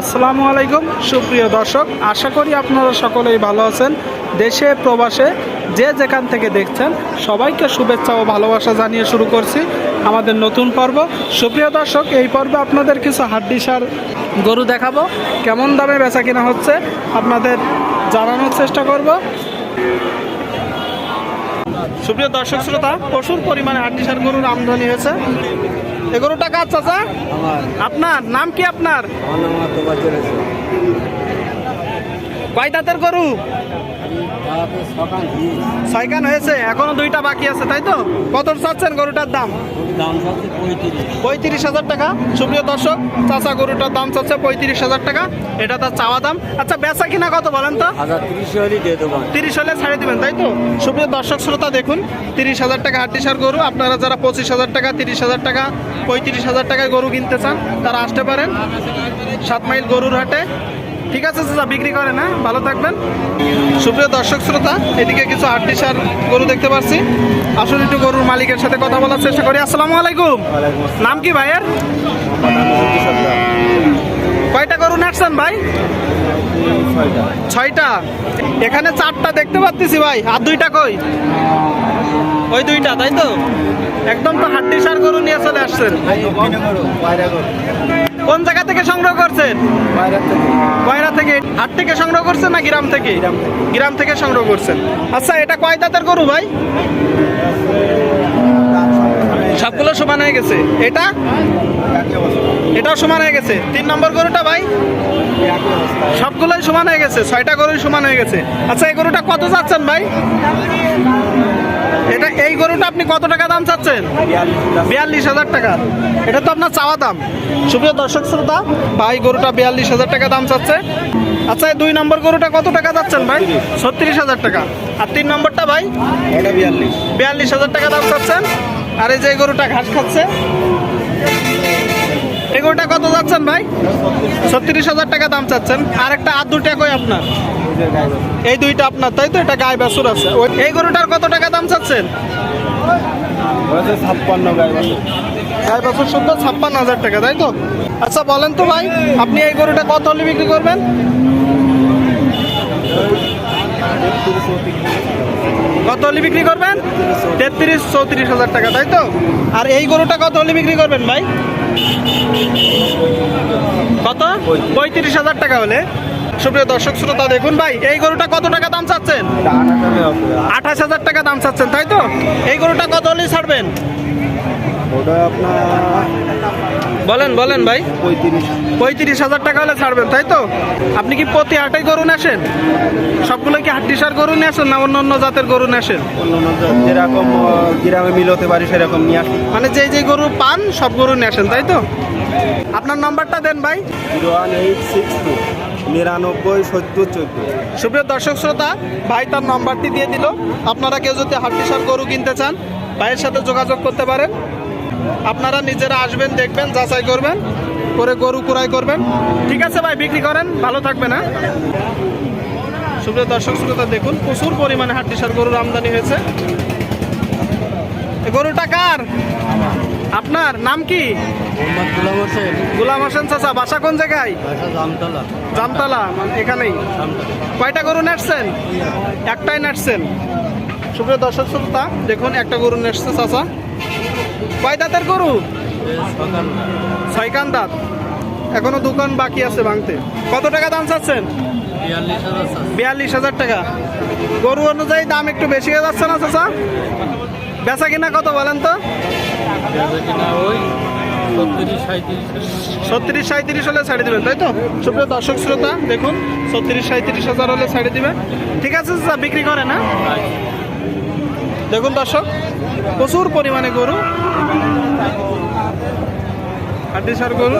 আসসালামু আলাইকুম, সুপ্রিয় দর্শক। আশা করি আপনারা সকলেই ভালো আছেন। দেশে, প্রবাসে যে যেখান থেকে দেখছেন, সবাইকে শুভেচ্ছা ও ভালোবাসা জানিয়ে শুরু করছি আমাদের নতুন পর্ব। সুপ্রিয় দর্শক, এই পর্বে আপনাদের কিছু হাড্ডিসার গরু দেখাবো। কেমন দামে বেচা কিনা হচ্ছে, আপনাদের জানানোর চেষ্টা করব। সুপ্রিয় দর্শক, শ্রোতা, প্রচুর পরিমাণে হাড্ডিসার গরুর আমদানি হয়েছে। এ টাকা চাচা? আপনার নাম কি আপনার? কয় দাঁতের গরু? ছয়কান হয়েছে, এখনও দুইটা বাকি আছে, তাই তো? কত চাচ্ছেন গরুটার দাম? পঁয়ত্রিশ হাজার টাকা। সুপ্রিয় দর্শক, চাচা গরুটার দাম চাচ্ছে পঁয়ত্রিশ হাজার টাকা। এটা তার চাওয়া দাম। আচ্ছা বেচা কিনা কত বলেন তো? তিরিশ হলে ছাড়ে দিবেন, তাই তো? সুপ্রিয় দর্শক, শ্রোতা দেখুন, তিরিশ হাজার টাকা হাড্ডিসার গরু। আপনারা যারা পঁচিশ হাজার টাকা, তিরিশ হাজার টাকা, পঁয়ত্রিশ হাজার টাকায় গরু কিনতে চান, তারা আসতে পারেন সাত মাইল গরুর হাটে। ঠিক আছে চাচা বিক্রি করে না ভালো থাকবেন। সুপ্রিয় দর্শক শ্রোতা এদিকে কিছু হাড্ডিসার গরু দেখতে পাচ্ছি আসলে একটু গরুর মালিকের সাথে কথা বলার চেষ্টা করি। আসসালামু আলাইকুম। নাম কি ভাইয়ের? কয়টা গরু নাচছেন ভাই? ছয়টা। এখানে চারটা দেখতে পাচ্ছি ভাই। আর দুইটা কই? ওই দুইটা তাই তো? একদম তো হাড্ডি সার গরু নিয়ে চলে আসছেন। কোন জায়গা থেকে সংগ্রহ করছেন? কয়রা থেকে? হাট থেকে সংগ্রহ করছেন না গ্রাম থেকে? গ্রাম থেকে। সংগ্রহ করছেন। আচ্ছা এটা কয় দাঁতের গরু ভাই? সবগুলো সমান হয়ে গেছে। এটা? এটাও সমান হয়ে গেছে। তিন নম্বর গরুটা ভাই? সবগুলোই সমান হয়ে গেছে। ছয়টা গরুই সমান হয়ে গেছে। আচ্ছা এই গরুটা কত চাচ্ছেন ভাই? এটা এই গরুটা আপনি কত টাকা দাম চাচ্ছেন? বিয়াল্লিশ হাজার টাকা। এটা তো আপনার চাওয়া দাম। সুপ্রিয় দর্শক শ্রোতা ভাই গরুটা বিয়াল্লিশ হাজার টাকা দাম চাচ্ছে। আচ্ছা এই দুই নম্বর গরুটা কত টাকা যাচ্ছেন ভাই? ছত্রিশ হাজার টাকা। আর তিন নম্বরটা ভাই? বিয়াল্লিশ। বিয়াল্লিশ হাজার টাকা দাম চাচ্ছেন। আর এই যে গরুটা ঘাস খাচ্ছে। এই গরুটা কত যাচ্ছেন ভাই? ছত্রিশ হাজার টাকা দাম চাচ্ছেন। আর একটা আর দুটা কই আপনার? এই দুইটা আপনার তাই তো? এটা গায়ে বাছুর আছে। এই গরুটার কত টাকা দাম চাচ্ছেন? ছাপ্পান্ন গায়ে গায়ে বাছুর শুদ্ধ ছাপ্পান্ন হাজার টাকা তাই তো? আচ্ছা বলেন তো ভাই আপনি এই গরুটা কত হলে বিক্রি করবেন? কত হলে বিক্রি করবেন? তেত্রিশ, চৌত্রিশ হাজার টাকা, তাই তো? আর এই গরুটা কত হলে বিক্রি করবেন ভাই? কত? পঁয়ত্রিশ হাজার টাকা হলে। সুপ্রিয় দর্শক শ্রোতা, দেখুন ভাই, এই গরুটা কত টাকা দাম চাচ্ছেন? আঠাশ হাজার টাকা দাম চাচ্ছেন, তাই তো? এই গরুটা কত হলে ছাড়বেন? ওটা আপনার বলেন বলেন ভাই। পঁয়ত্রিশ। পঁয়ত্রিশ হাজার টাকা হলে ছাড়বেন তাই তো? আপনি কি প্রতি হাটেই গরু নেসেন সবগুলো কি হাড্ডিসার গরু নেসেন না অন্য অন্য জাতের গরু অন্য অন্য যেরকম গ্রামে মিল হতে পারে সেরকম নিয়ে আসি। মানে যে যে গরু পান সব গরু নেসেন তাই তো? আপনার নাম্বারটা দেন ভাই। Zero one eight six two নিরানব্বই সত্তর চোদ্দ। সুপ্রিয় দর্শক শ্রোতা ভাই তার নাম্বারটি দিয়ে দিল। আপনারা কেউ যদি হাড্ডিসার গরু কিনতে চান ভাইয়ের সাথে যোগাযোগ করতে পারেন। আপনারা নিজেরা আসবেন দেখবেন যাচাই করবেন করে গরু কুড়াই করবেন। ঠিক আছে ভাই বিক্রি করেন ভালো থাকবে না সুপ্রিয় দর্শক শ্রোতা দেখুন প্রচুর পরিমাণে হাড্ডিসার গরুর আমদানি হয়েছে। গরুটা কার? আপনার নাম কি? গুলাম হোসেন। গুলাম হোসেন চাচা বাসা কোন জায়গায়? জামতলা। জামতলা মানে এখানেই। কয়টা গরু নেটছেন? একটাই নেটছেন। সুপ্রিয় দর্শক শ্রোতা দেখুন একটা গরু নেটছে চাচা। কয় দাঁতের গরু? ছয়কান দাঁত। এখনও দোকান বাকি আছে ভাঙতে। কত টাকা দাম চাচ্ছেন? বিয়াল্লিশ হাজার টাকা। গরু অনুযায়ী দাম একটু বেশি হয়ে যাচ্ছে না, চাচা? বেচা কিনা কত বলেন তো? ছত্রিশ সাঁত্রিশ হলে ছাড়ে দিবেন, তাই তো? সুপ্রিয় দর্শক শ্রোতা, দেখুন, ছত্রিশ সাঁত্রিশ হাজার হলে ছাড়ে দিবেন। ঠিক আছে বিক্রি করে না দেখুন দর্শক প্রচুর পরিমাণে গরু। হাড্ডিসার গরু?